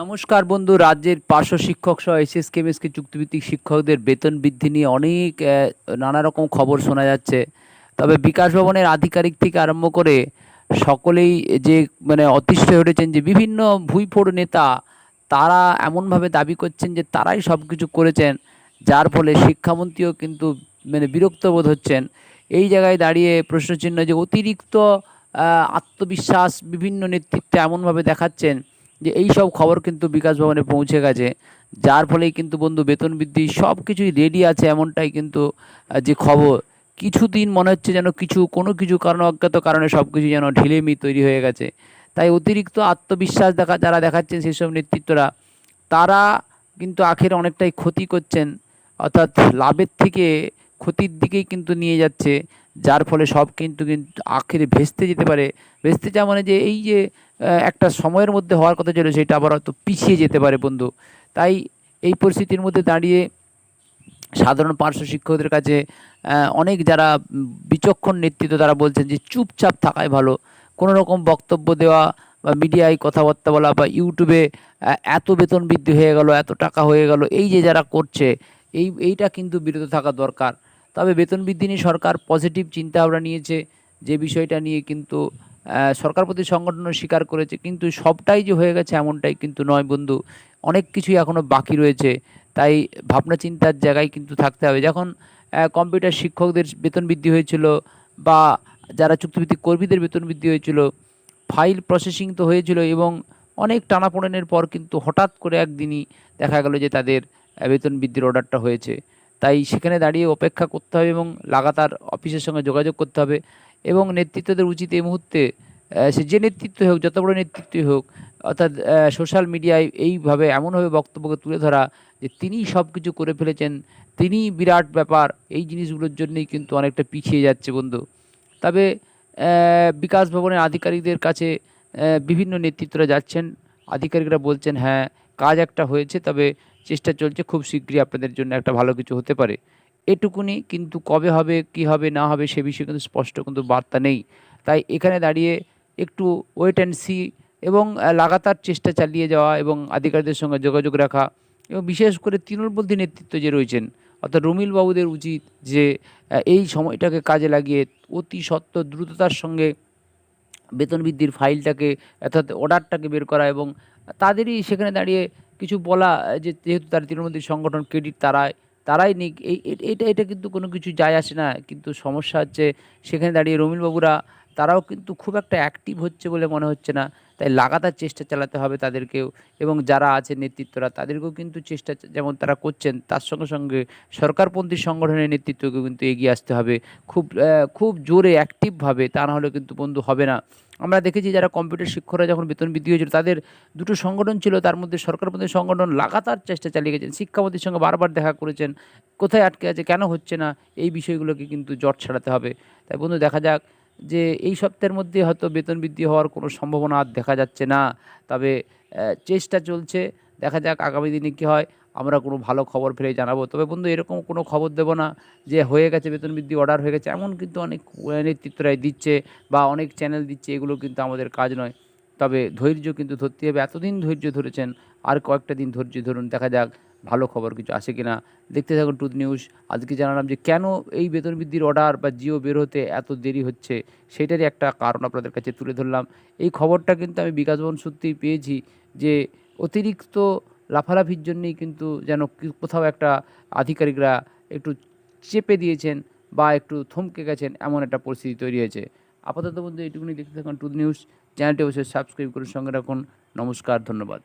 নমস্কার বন্ধু, রাজ্যের পার্শ্ব শিক্ষক সহ এসএস কেমএসকে চুক্তিভিত্তিক শিক্ষকদের বেতন বৃদ্ধি নিয়ে অনেক নানা রকম খবর শোনা যাচ্ছে। তবে বিকাশ ভবনের আধিকারিক থেকে আরম্ভ করে সকলেই যে মানে অতিষ্ঠ হয়ে উঠেছেন যে, বিভিন্ন ভুইফোড় নেতা, তারা এমনভাবে দাবি করছেন যে, তারাই সব কিছু করেছেন, যার ফলে শিক্ষামন্ত্রীও কিন্তু মানে বিরক্ত বোধ হচ্ছেন। এই জায়গায় দাঁড়িয়ে প্রশ্নচিহ্ন যে, অতিরিক্ত আত্মবিশ্বাস বিভিন্ন নেতৃত্বে এমনভাবে দেখাচ্ছেন যে এই সব খবর কিন্তু বিকাশ ভবনে পৌঁছে গেছে, যার ফলেই কিন্তু বন্ধু বেতন বৃদ্ধি সব কিছুই রেডি আছে এমনটাই কিন্তু যে খবর। কিছুদিন মনে হচ্ছে যেন কিছু, কোনো কিছু কারণ, অজ্ঞাত কারণে সব কিছু যেন ঢিলেমি তৈরি হয়ে গেছে। তাই অতিরিক্ত আত্মবিশ্বাস দেখা, যারা দেখাচ্ছেন সেসব নেতৃত্বরা, তারা কিন্তু আখের অনেকটাই ক্ষতি করছেন, অর্থাৎ লাভের থেকে ক্ষতির দিকেই কিন্তু নিয়ে যাচ্ছে, যার ফলে সব কিন্তু কিন্তু আখের ভেস্তে যেতে পারে। ভেস্তে যাওয়া মানে যে এই যে একটা সময়ের মধ্যে হওয়ার কথা ছিল, সেটা আবার হয়তো পিছিয়ে যেতে পারে বন্ধু। তাই এই পরিস্থিতির মধ্যে দাঁড়িয়ে সাধারণ পার্শ্ব শিক্ষকদের কাছে অনেক যারা বিচক্ষণ নেতৃত্ব, তারা বলছেন যে চুপচাপ থাকাই ভালো। কোনো রকম বক্তব্য দেওয়া বা মিডিয়ায় কথাবার্তা বলা বা ইউটিউবে এত বেতন বৃদ্ধি হয়ে গেল, এত টাকা হয়ে গেল, এই যে যারা করছে, এই, এইটা কিন্তু বিরত থাকা দরকার। তবে বেতন বৃদ্ধি নিয়ে সরকার পজিটিভ চিন্তাভাবনা নিয়েছে, যে বিষয়টা নিয়ে কিন্তু সরকার প্রতি সংগঠনও স্বীকার করেছে, কিন্তু সবটাই যে হয়ে গেছে এমনটাই কিন্তু নয় বন্ধু। অনেক কিছুই এখনও বাকি রয়েছে, তাই ভাবনা চিন্তার জায়গায় কিন্তু থাকতে হবে। যখন কম্পিউটার শিক্ষকদের বেতন বৃদ্ধি হয়েছিল বা যারা চুক্তিভিত্তিক কর্মীদের বেতন বৃদ্ধি হয়েছিল, ফাইল প্রসেসিং তো হয়েছিল এবং অনেক টানাপোড়েনের পর কিন্তু হঠাৎ করে একদিনই দেখা গেল যে তাদের বেতন বৃদ্ধির অর্ডারটা হয়েছে। তাই সেখানে দাঁড়িয়ে অপেক্ষা করতে হবে এবং লাগাতার অফিসের সঙ্গে যোগাযোগ করতে হবে। এবং নেতৃত্বদের উচিত এই মুহূর্তে সে যে নেতৃত্বই হোক, যত বড় নেতৃত্বই হোক, অর্থাৎ সোশ্যাল মিডিয়ায় এইভাবে এমনভাবে বক্তব্যকে তুলে ধরা যে তিনি সব কিছু করে ফেলেছেন তিনি বিরাট ব্যাপার, এই জিনিসগুলোর জন্যই কিন্তু অনেকটা পিছিয়ে যাচ্ছে বন্ধু। তবে বিকাশ ভবনের আধিকারিকদের কাছে বিভিন্ন নেতৃত্বরা যাচ্ছেন, আধিকারিকরা বলছেন হ্যাঁ কাজ একটা হয়েছে, তবে চেষ্টা চলছে, খুব শীঘ্রই আপনাদের জন্য একটা ভালো কিছু হতে পারে। এটুকুনি, কিন্তু কবে হবে, কি হবে, না হবে, সে বিষয়ে কিন্তু স্পষ্ট কিন্তু বার্তা নেই। তাই এখানে দাঁড়িয়ে একটু ওয়েট অ্যান্ড সি এবং লাগাতার চেষ্টা চালিয়ে যাওয়া এবং আধিকারিকদের সঙ্গে যোগাযোগ রাখা এবং বিশেষ করে তৃণমূলপন্থী নেতৃত্ব যে রয়েছেন, অর্থাৎ রমিল বাবুদের উচিত যে এই সময়টাকে কাজে লাগিয়ে অতি সত্ত্ব দ্রুততার সঙ্গে বেতন বৃদ্ধির ফাইলটাকে, অর্থাৎ অর্ডারটাকে বের করা এবং তাদেরই সেখানে দাঁড়িয়ে কিছু বলা যে যেহেতু তারা তৃণমূলপন্থী সংগঠন ক্রেডিট তারাই তারাই নিক, এই এটা এটা কিন্তু কোনো কিছু যায় আসে না। কিন্তু সমস্যা হচ্ছে সেখানে দাঁড়িয়ে রমিল বাবুরা তারাও কিন্তু খুব একটা অ্যাক্টিভ হচ্ছে বলে মনে হচ্ছে না। তাই লাগাতার চেষ্টা চালাতে হবে তাদেরকেও এবং যারা আছে নেতৃত্বরা, তাদেরকেও কিন্তু চেষ্টা যেমন তারা করছেন, তার সঙ্গে সঙ্গে সরকারপন্থী সংগঠনের নেতৃত্বকেও কিন্তু এগিয়ে আসতে হবে। খুব খুব জোরে অ্যাক্টিভভাবে তা না হলে কিন্তু বন্ধু হবে না। আমরা দেখেছি যারা কম্পিউটার শিক্ষকরা যখন বেতন বৃদ্ধি হয়েছিল, তাদের দুটো সংগঠন ছিল, তার মধ্যে সরকারপন্থী সংগঠন লাগাতার চেষ্টা চালিয়ে গেছেন। শিক্ষামন্ত্রীর সঙ্গে বারবার দেখা করেছেন, কোথায় আটকে আছে, কেন হচ্ছে না, এই বিষয়গুলোকে কিন্তু জট ছাড়াতে হবে। তাই বন্ধু দেখা যাক যে এই সপ্তাহের মধ্যে হয়তো বেতন বৃদ্ধি হওয়ার কোনো সম্ভাবনা আর দেখা যাচ্ছে না। তবে চেষ্টা চলছে। দেখা যাক আগামী দিনে কী হয়। আমরা কোনো ভালো খবর ফেলে জানাব। তবে বন্ধু, এরকম কোনো খবর দেবো না যে হয়ে গেছে বেতন বৃদ্ধি, অর্ডার হয়ে গেছে। এমন কিন্তু অনেক নেতৃত্বরাই দিচ্ছে বা অনেক চ্যানেল দিচ্ছে। এগুলো কিন্তু আমাদের কাজ নয়। তবে ধৈর্য কিন্তু ধরতে হবে। এতদিন ধৈর্য ধরেছেন, আর কয়েকটা দিন ধৈর্য ধরুন, দেখা যাক ভালো খবর কিছু আসে কিনা। দেখতে থাকুন টুথ নিউজ আজকে জানালাম যে কেন এই বেতন বৃদ্ধির অর্ডার বা জিও বের হতে এত দেরি হচ্ছে, সেটারই একটা কারণ আপনাদের কাছে তুলে ধরলাম। এই খবরটা কিন্তু আমি বিকাশ ভবন সূত্রেই পেয়েছি যে অতিরিক্ত লাফালাফির জন্যেই কিন্তু যেন কোথাও একটা আধিকারিকরা একটু চেপে দিয়েছেন বা একটু থমকে গেছেন, এমন একটা পরিস্থিতি তৈরি হয়েছে। আপাতত বন্ধু এইটুকুনি দেখতে থাকুন টুথ নিউজ চ্যানেলটি অবশ্যই সাবস্ক্রাইব করে সঙ্গে রাখুন নমস্কার ধন্যবাদ।